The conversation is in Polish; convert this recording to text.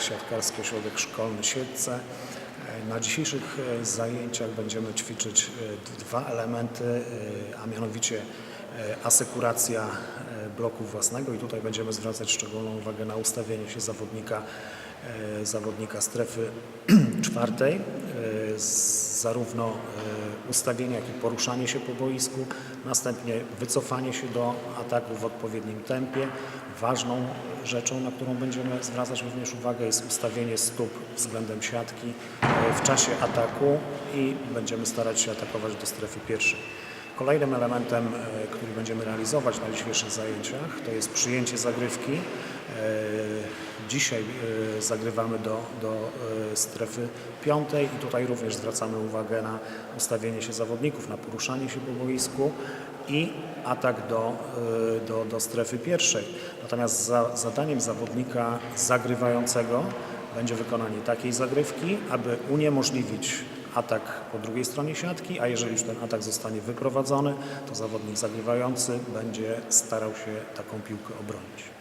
Siatkarski Ośrodek Szkolny Siedlce. Na dzisiejszych e, zajęciach będziemy ćwiczyć e, dwa elementy, e, a mianowicie asekuracja bloku własnego i tutaj będziemy zwracać szczególną uwagę na ustawienie się zawodnika, zawodnika strefy czwartej, e, zarówno e, ustawienie, jak i poruszanie się po boisku, następnie wycofanie się do ataku w odpowiednim tempie. Ważną rzeczą, na którą będziemy zwracać również uwagę jest ustawienie stóp względem siatki e, w czasie ataku i będziemy starać się atakować do strefy pierwszej. Kolejnym elementem, który będziemy realizować na dzisiejszych zajęciach, to jest przyjęcie zagrywki. E, Dzisiaj e, zagrywamy do, do e, strefy piątej i tutaj również zwracamy uwagę na ustawienie się zawodników, na poruszanie się po boisku i atak do, do, do strefy pierwszej. Natomiast za, zadaniem zawodnika zagrywającego będzie wykonanie takiej zagrywki, aby uniemożliwić atak po drugiej stronie siatki, a jeżeli już ten atak zostanie wyprowadzony, to zawodnik zagrywający będzie starał się taką piłkę obronić.